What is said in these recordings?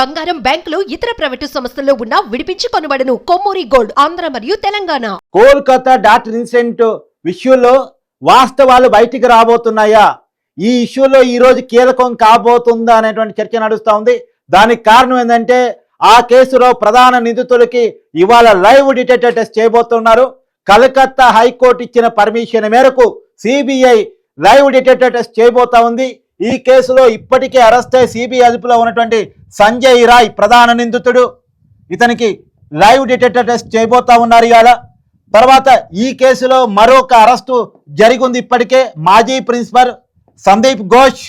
బంగారం బ్యాంకులు ఇతర ప్రైవేటు సంస్థల్లో ఉన్న విడిపించి కొనబడను. కొమ్మూరి గోల్డ్ ఆంధ్ర మరియు తెలంగాణ. కోల్కతా డాక్టర్ ఇన్సిడెంట్ విషయంలో వాస్తవాలు బయటికి రాబోతున్నాయా? ఈ ఇష్యూలో ఈ రోజు కీలకం కాబోతుందా అనేటువంటి చర్చ నడుస్తూ ఉంది. దానికి కారణం ఏంటంటే ఆ కేసులో ప్రధాన నిందితులకి ఇవాళ లైవ్ డిటెక్టర్ టెస్ట్ చేయబోతున్నారు. కలకత్తా హైకోర్టు ఇచ్చిన పర్మిషన్ మేరకు సిబిఐ లైవ్ డిటెక్టర్ టెస్ట్ చేయబోతా ఉంది. ఈ కేసులో ఇప్పటికే అరెస్ట్ అయి సిబిఐ అదుపులో ఉన్నటువంటి సంజయ్ రాయ్ ప్రధాన నిందితుడు. ఇతనికి లైవ్ డిటెక్టర్ టెస్ట్ చేయబోతా ఉన్నారు ఇవాళ. తర్వాత ఈ కేసులో మరొక అరెస్టు జరిగింది ఇప్పటికే మాజీ ప్రిన్సిపల్ సందీప్ ఘోష్.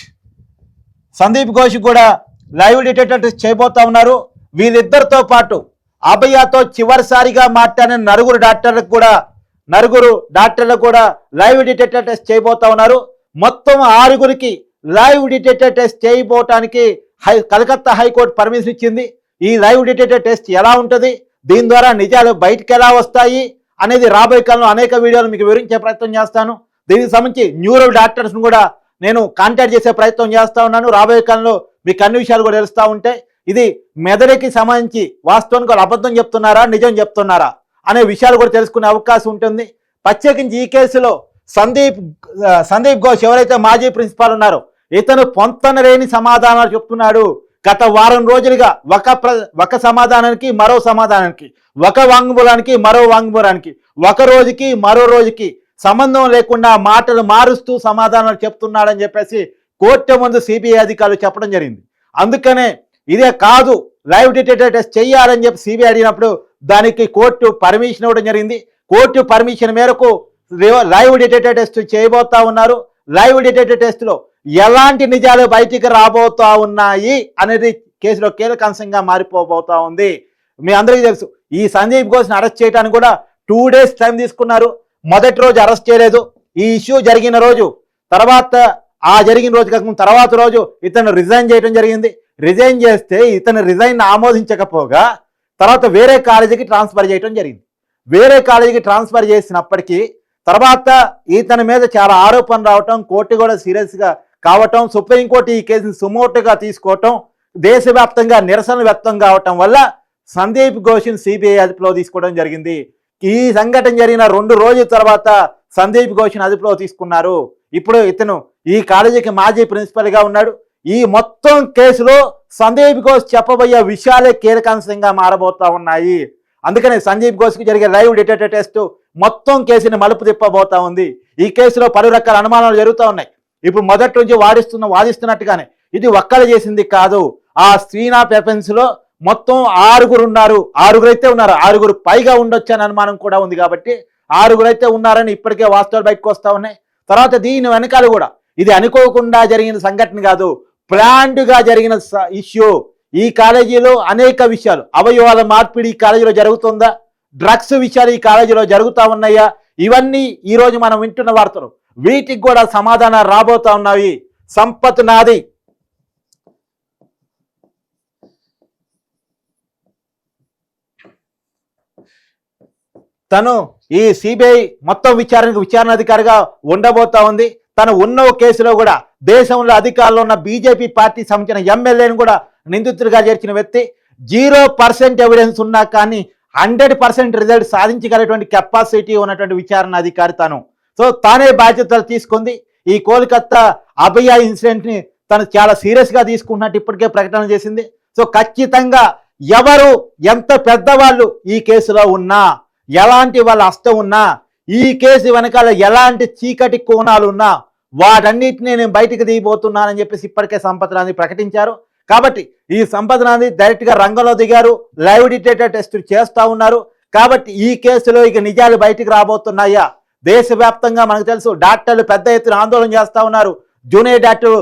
సందీప్ ఘోష్ కూడా లైవ్ డిటెక్టర్ టెస్ట్ చేయబోతా ఉన్నారు. వీళ్ళిద్దరితో పాటు అభయతో చివరిసారిగా మాట్లాడిన నలుగురు డాక్టర్లకు కూడా నలుగురు డాక్టర్లకు కూడా లైవ్ డిటెక్టర్ టెస్ట్ చేయబోతా ఉన్నారు. మొత్తం ఆరుగురికి live detector test చేయబోటానికి high Calcutta high court permission ఇచ్చింది. ఈ లైవ్ డిటెక్టర్ టెస్ట్ ఎలా ఉంటుంది? దీని ద్వారా నిజాలు బయటకు ఎలా వస్తాయి? అనేది రాబోయే కాలంలో అనేక వీడియోలు మీకు వివరించే ప్రయత్నం చేస్తాను. దీనికి సంబంధించి న్యూరో డాక్టర్స్ను కూడా నేను కాంటాక్ట్ చేసే ప్రయత్నం చేస్తూ ఉన్నాను. రాబోయే కాలంలో మీకు అన్ని విషయాలు కూడా తెలుస్తూ ఉంటే ఇది మెదడుకి సంబంధించి వాస్తవానికి వాళ్ళు అబద్ధం చెప్తున్నారా? నిజం చెప్తున్నారా? అనే విషయాలు కూడా తెలుసుకునే అవకాశం ఉంటుంది. ప్రత్యేకించి ఈ కేసులో సందీప్ సందీప్ ఘోష్ ఎవరైతే మాజీ ప్రిన్సిపాల్ ఉన్నారో ఇతను పొంతనలేని సమాధానాలు చెప్తున్నాడు. గత వారం రోజులుగా ఒక ప్ర ఒక సమాధానానికి మరో సమాధానానికి ఒక వాంగ్మూలానికి మరో వాంగ్మూలానికి ఒక రోజుకి మరో రోజుకి సంబంధం లేకుండా మాటలు మారుస్తూ సమాధానాలు చెప్తున్నాడని చెప్పేసి కోర్టు ముందు సిబిఐ అధికారులు చెప్పడం జరిగింది. అందుకనే ఇదే కాదు లైవ్ డిటెక్టర్ టెస్ట్ చేయాలని చెప్పి సిబిఐ అడిగినప్పుడు దానికి కోర్టు పర్మిషన్ ఇవ్వడం జరిగింది. కోర్టు పర్మిషన్ మేరకు లైవ్ డిటెక్టర్ టెస్ట్ చేయబోతా ఉన్నారు. లైవ్ డిటెక్టర్ టెస్ట్లో ఎలాంటి నిజాలు బయటికి రాబోతా ఉన్నాయి అనేది కేసులో కీలక అంశంగా మారిపోబోతా ఉంది. మీ అందరికీ తెలుసు ఈ సందీప్ ఘోష్ని అరెస్ట్ చేయడానికి కూడా టూ డేస్ టైం తీసుకున్నారు. మొదటి రోజు అరెస్ట్ చేయలేదు. ఈ ఇష్యూ జరిగిన రోజు తర్వాత ఆ జరిగిన రోజు కాకుండా తర్వాత రోజు ఇతను రిజైన్ చేయడం జరిగింది. రిజైన్ చేస్తే ఇతను రిజైన్ ఆమోదించకపోగా తర్వాత వేరే కాలేజీకి ట్రాన్స్ఫర్ చేయడం జరిగింది. వేరే కాలేజీకి ట్రాన్స్ఫర్ చేసినప్పటికీ తర్వాత ఇతని మీద చాలా ఆరోపణలు రావటం కోర్టు కూడా సీరియస్గా కావటం సుప్రీంకోర్టు ఈ కేసుని సుమోటుగా తీసుకోవటం దేశవ్యాప్తంగా నిరసన వ్యక్తం కావటం వల్ల సందీప్ ఘోష్ని సిబిఐ అదుపులో తీసుకోవడం జరిగింది. ఈ సంఘటన జరిగిన రెండు రోజుల తర్వాత సందీప్ ఘోష్ని అదుపులో తీసుకున్నారు. ఇప్పుడు ఇతను ఈ కాలేజీకి మాజీ ప్రిన్సిపల్గా ఉన్నాడు. ఈ మొత్తం కేసులో సందీప్ ఘోష్ చెప్పబోయే విషయాలే కీలకాంశంగా మారబోతా ఉన్నాయి. అందుకని సందీప్ ఘోష్కి జరిగే లైవ్ డిటెక్టర్ టెస్ట్ మొత్తం కేసుని మలుపు తిప్పబోతా ఉంది. ఈ కేసులో పలు రకాల అనుమానాలు జరుగుతూ ఉన్నాయి. ఇప్పుడు మొదటి నుంచి వాడిస్తున్న వాదిస్తున్నట్టుగానే ఇది ఒక్కరు చేసింది కాదు. ఆ శ్రీనా వెపన్స్లో మొత్తం ఆరుగురు ఉన్నారు. ఆరుగురు అయితే ఉన్నారు. ఆరుగురు పైగా ఉండొచ్చు అని అనుమానం కూడా ఉంది కాబట్టి ఆరుగురు అయితే ఉన్నారని ఇప్పటికే వాస్తవాలు బయటకు వస్తా ఉన్నాయి. తర్వాత దీని వెనకాల కూడా ఇది అనుకోకుండా జరిగిన సంఘటన కాదు. ప్లాండ్గా జరిగిన ఇష్యూ. ఈ కాలేజీలో అనేక విషయాలు. అవయవాల మార్పిడి ఈ కాలేజీలో జరుగుతుందా? డ్రగ్స్ విషయాలు ఈ కాలేజీలో జరుగుతా ఉన్నాయా? ఇవన్నీ ఈరోజు మనం వింటున్న వార్తలు. వీటికి కూడా సమాధానాలు రాబోతా ఉన్నాయి. సంపత్ నాది. తను ఈ సిబిఐ మొత్తం విచారణకు విచారణాధికారిగా ఉండబోతా ఉంది. తను ఉన్న కేసులో కూడా దేశంలో అధికారంలో ఉన్న బీజేపీ పార్టీ సంబంధించిన ఎమ్మెల్యేని కూడా నిందితుడిగా చేర్చిన వ్యక్తి. జీరో పర్సెంట్ ఎవిడెన్స్ ఉన్నా కానీ హండ్రెడ్ పర్సెంట్ రిజల్ట్ సాధించగలటువంటి కెపాసిటీ ఉన్నటువంటి విచారణ అధికారి తను. సో తానే బాధ్యతలు తీసుకుంది. ఈ కోల్కత్తా అభయ ఇన్సిడెంట్ని తను చాలా సీరియస్గా తీసుకుంటున్నట్టు ఇప్పటికే ప్రకటన చేసింది. సో ఖచ్చితంగా ఎవరు ఎంత పెద్దవాళ్ళు ఈ కేసులో ఉన్నా ఎలాంటి వాళ్ళ హస్తం ఉన్నా ఈ కేసు వెనకాల ఎలాంటి చీకటి కోణాలు ఉన్నా వాటన్నిటిని నేను బయటికి దిగిపోతున్నానని చెప్పేసి ఇప్పటికే సంపత్ రాంది ప్రకటించారు. కాబట్టి ఈ సంపత్ రాంది డైరెక్ట్గా రంగంలో దిగారు. లైవ్ డిటేటర్ టెస్ట్ చేస్తూ ఉన్నారు. కాబట్టి ఈ కేసులో ఇక నిజాలు బయటికి రాబోతున్నాయా? దేశవ్యాప్తంగా మనకు తెలుసు డాక్టర్లు పెద్ద ఎత్తున ఆందోళన చేస్తూ ఉన్నారు. జూనియర్ డాక్టర్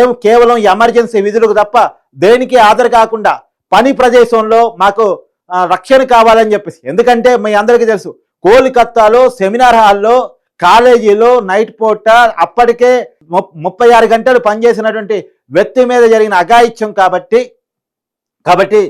ఏం కేవలం ఎమర్జెన్సీ విధులకు తప్ప దేనికి హాజరు కాకుండా పని ప్రదేశంలో మాకు రక్షణ కావాలని చెప్పేసి. ఎందుకంటే మీ అందరికీ తెలుసు కోల్కత్తాలో సెమినార్ హాల్లో కాలేజీలో నైట్ పూట అప్పటికే ముప్పై ఆరు గంటలు పనిచేసినటువంటి వ్యక్తి మీద జరిగిన అఘాయిత్యం కాబట్టి కాబట్టి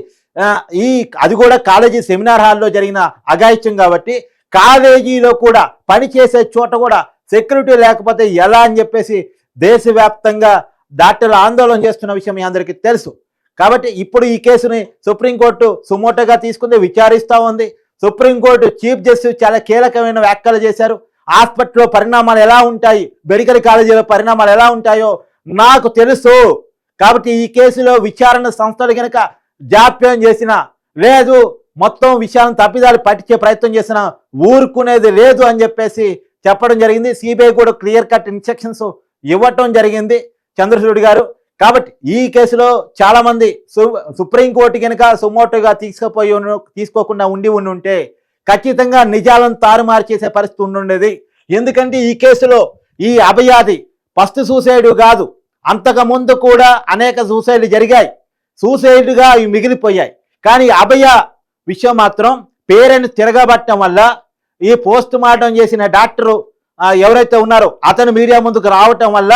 ఈ అది కూడా కాలేజీ సెమినార్ హాల్లో జరిగిన అఘాయిత్యం కాబట్టి కాలేజీలో కూడా పనిచేసే చోట కూడా సెక్యూరిటీ లేకపోతే ఎలా అని చెప్పేసి దేశవ్యాప్తంగా డాక్టర్లు ఆందోళన చేస్తున్న విషయం మీ అందరికీ తెలుసు. కాబట్టి ఇప్పుడు ఈ కేసుని సుప్రీంకోర్టు సుమోటగా తీసుకుంది విచారిస్తూ ఉంది. సుప్రీంకోర్టు చీఫ్ జస్టిస్ చాలా కీలకమైన వ్యాఖ్యలు చేశారు. హాస్పిటల్లో పరిణామాలు ఎలా ఉంటాయి? మెడికల్ కాలేజీలో పరిణామాలు ఎలా ఉంటాయో నాకు తెలుసు. కాబట్టి ఈ కేసులో విచారణ సంస్థలు కనుక జాప్యం చేసిన లేదు మొత్తం విషయాలను తప్పిదాలు పట్టించే ప్రయత్నం చేసిన ఊరుకునేది లేదు అని చెప్పేసి చెప్పడం జరిగింది. సిబిఐ కూడా క్లియర్ కట్ ఇన్స్ట్రక్షన్స్ ఇవ్వటం జరిగింది చంద్రచూడ్ గారు. కాబట్టి ఈ కేసులో చాలా మంది సు- సుప్రీంకోర్టు కనుక సుమోటోగా తీసుకుపోయి తీసుకోకుండా ఉండి ఉండి ఉంటే ఖచ్చితంగా నిజాలను తారుమారు చేసే పరిస్థితి ఉండుండేది. ఎందుకంటే ఈ కేసులో ఈ అభయాది ఫస్ట్ సూసైడ్ కాదు అంతకు ముందు కూడా అనేక సూసైడ్లు జరిగాయి. సూసైడ్గా ఇవి మిగిలిపోయాయి. కానీ అభయ విషయం మాత్రం పేరెంట్స్ తిరగబట్టడం వల్ల ఈ పోస్ట్ మార్టం చేసిన డాక్టరు ఎవరైతే ఉన్నారో అతను మీడియా ముందుకు రావటం వల్ల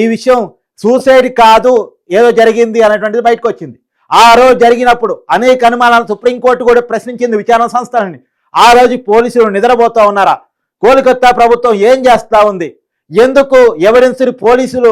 ఈ విషయం సూసైడ్ కాదు ఏదో జరిగింది అనేటువంటిది బయటకు వచ్చింది ఆ రోజు జరిగినప్పుడు అనేక అనుమానాలు సుప్రీంకోర్టు కూడా ప్రశ్నించింది విచారణ సంస్థలని. ఆ రోజు పోలీసులు నిద్రపోతూ ఉన్నారా? కోల్కతా ప్రభుత్వం ఏం చేస్తా ఉంది? ఎందుకు ఎవిడెన్స్ని పోలీసులు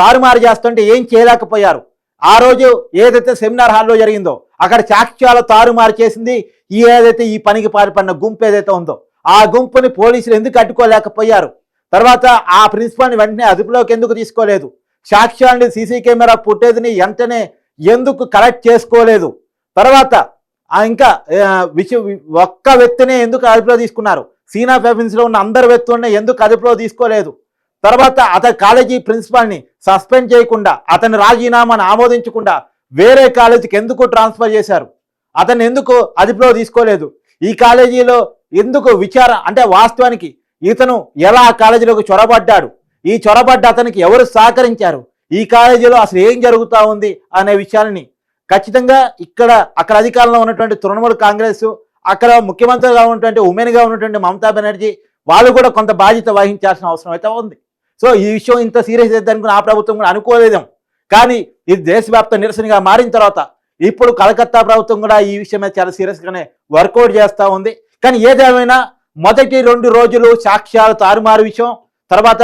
తారుమారు చేస్తుంటే ఏం చేయలేకపోయారు? ఆ రోజు ఏదైతే సెమినార్ హాల్లో జరిగిందో అక్కడ సాక్ష్యాలు తారుమారు చేసింది ఈ ఏదైతే ఈ పనికి పారిపడిన గుంపు ఏదైతే ఉందో ఆ గుంపుని పోలీసులు ఎందుకు అడ్డుకోలేకపోయారు? తర్వాత ఆ ప్రిన్సిపాల్ని వెంటనే అదుపులోకి ఎందుకు తీసుకోలేదు? సాక్ష్యాన్ని సీసీ కెమెరా ఫుటేజ్ని వెంటనే ఎందుకు కలెక్ట్ చేసుకోలేదు? తర్వాత ఇంకా విష ఒక్క వ్యక్తినే ఎందుకు అదుపులో తీసుకున్నారు? సీనా లో ఉన్న అందరు వ్యక్తులనే ఎందుకు అదుపులో తీసుకోలేదు? తర్వాత అతని కాలేజీ ప్రిన్సిపాల్ని సస్పెండ్ చేయకుండా అతని రాజీనామాను ఆమోదించకుండా వేరే కాలేజీకి ఎందుకు ట్రాన్స్ఫర్ చేశారు? అతన్ని ఎందుకు అదుపులో తీసుకోలేదు? ఈ కాలేజీలో ఎందుకు విచార అంటే వాస్తవానికి ఇతను ఎలా ఆ కాలేజీలోకి చొరబడ్డాడు? ఈ చొరబడ్డ అతనికి ఎవరు సహకరించారు? ఈ కాలేజీలో అసలు ఏం జరుగుతూ ఉంది అనే విషయాన్ని ఖచ్చితంగా ఇక్కడ అక్కడ అధికారంలో ఉన్నటువంటి తృణమూల్ కాంగ్రెస్ అక్కడ ముఖ్యమంత్రిగా ఉన్నటువంటి ఉమెన్గా ఉన్నటువంటి మమతా బెనర్జీ వాళ్ళు కూడా కొంత బాధ్యత వహించాల్సిన అవసరం అయితే ఉంది. సో ఈ విషయం ఇంత సీరియస్ అనుకుని ఆ ప్రభుత్వం కూడా అనుకోలేదేమో. కానీ ఇది దేశవ్యాప్త నిరసనగా మారిన తర్వాత ఇప్పుడు కలకత్తా ప్రభుత్వం కూడా ఈ విషయం మీద చాలా సీరియస్గానే వర్కౌట్ చేస్తూ ఉంది. కానీ ఏదేమైనా మొదటి రెండు రోజులు సాక్ష్యాలు తారుమారు విషయం తర్వాత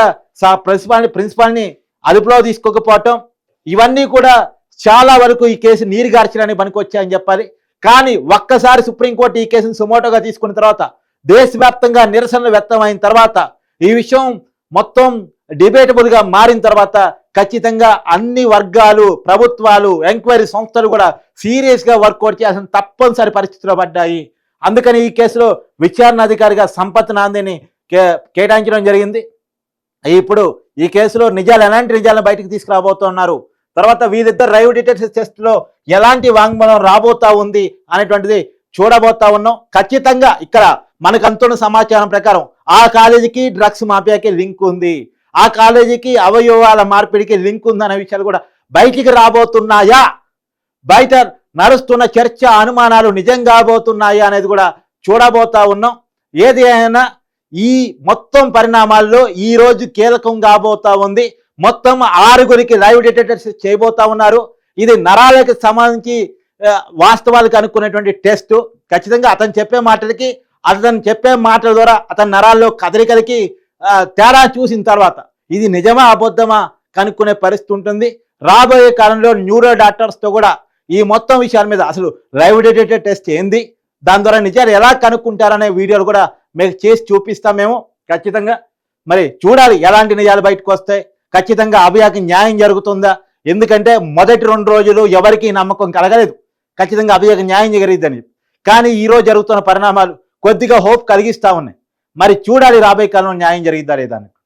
ప్రిన్సిపాల్ని ప్రిన్సిపాల్ని అదుపులో తీసుకోకపోవటం ఇవన్నీ కూడా చాలా వరకు ఈ కేసు నీరు గార్చడానికి పనికొచ్చాయని చెప్పాలి. కానీ ఒక్కసారి సుప్రీంకోర్టు ఈ కేసును సుమోటోగా తీసుకున్న తర్వాత దేశవ్యాప్తంగా నిరసనలు వ్యక్తమైన తర్వాత ఈ విషయం మొత్తం డిబేటబుల్గా మారిన తర్వాత ఖచ్చితంగా అన్ని వర్గాలు ప్రభుత్వాలు ఎంక్వైరీ సంస్థలు కూడా సీరియస్గా వర్కౌట్ చేయాల్సిన తప్పనిసరి పరిస్థితిలో పడ్డాయి. అందుకని ఈ కేసులో విచారణ అధికారిగా సంపత్ నాందిని కే- కేటాయించడం జరిగింది. ఇప్పుడు ఈ కేసులో నిజాలు ఎలాంటి నిజాలను బయటకు తీసుకురాబోతున్నారు? తర్వాత వీరిద్దరు రైవ్ డిటెక్టివ్ టెస్ట్లో ఎలాంటి వాంగ్మూలం రాబోతా ఉంది అనేటువంటిది చూడబోతా ఉన్నాం. ఖచ్చితంగా ఇక్కడ మనకు అంతున్న సమాచారం ప్రకారం ఆ కాలేజీకి డ్రగ్స్ మాఫియాకి లింక్ ఉంది. ఆ కాలేజీకి అవయవాల మార్పిడికి లింక్ ఉందనే విషయాలు కూడా బయటికి రాబోతున్నాయా? బయట నడుస్తున్న చర్చ అనుమానాలు నిజం కాబోతున్నాయా అనేది కూడా చూడబోతా ఉన్నాం. ఏది అయినా ఈ మొత్తం పరిణామాల్లో ఈ రోజు కీలకం కాబోతా ఉంది. మొత్తం ఆరుగురికి లైవ్ డిటెక్టర్స్ చేయబోతా ఉన్నారు. ఇది నరాలకు సంబంధించి వాస్తవాలకు అనుకున్నటువంటి టెస్ట్. ఖచ్చితంగా అతను చెప్పే మాటలకి అతను చెప్పే మాటల ద్వారా అతని నరాల్లో కదలికలకి తేడా చూసిన తర్వాత ఇది నిజమా అబద్ధమా కనుక్కునే పరిస్థితి ఉంటుంది. రాబోయే కాలంలో న్యూరో డాక్టర్స్తో కూడా ఈ మొత్తం విషయాల మీద అసలు లైవ్ డేటెడ్ టెస్ట్ ఏంది? దాని ద్వారా నిజాలు ఎలా కనుక్కుంటారనే వీడియోలు కూడా మీకు చేసి చూపిస్తాం మేము. ఖచ్చితంగా. మరి చూడాలి ఎలాంటి నిజాలు బయటకు వస్తాయి. ఖచ్చితంగా అభియాకి న్యాయం జరుగుతుందా? ఎందుకంటే మొదటి రెండు రోజులు ఎవరికీ నమ్మకం కలగలేదు. ఖచ్చితంగా అభియాకి న్యాయం జరిగిద్దని కానీ ఈరోజు జరుగుతున్న పరిణామాలు కొద్దిగా హోప్ కలిగిస్తా ఉన్నాయి. మరి చూడాలి రాబోయే కాలంలో న్యాయం జరిగిద్దా లేదా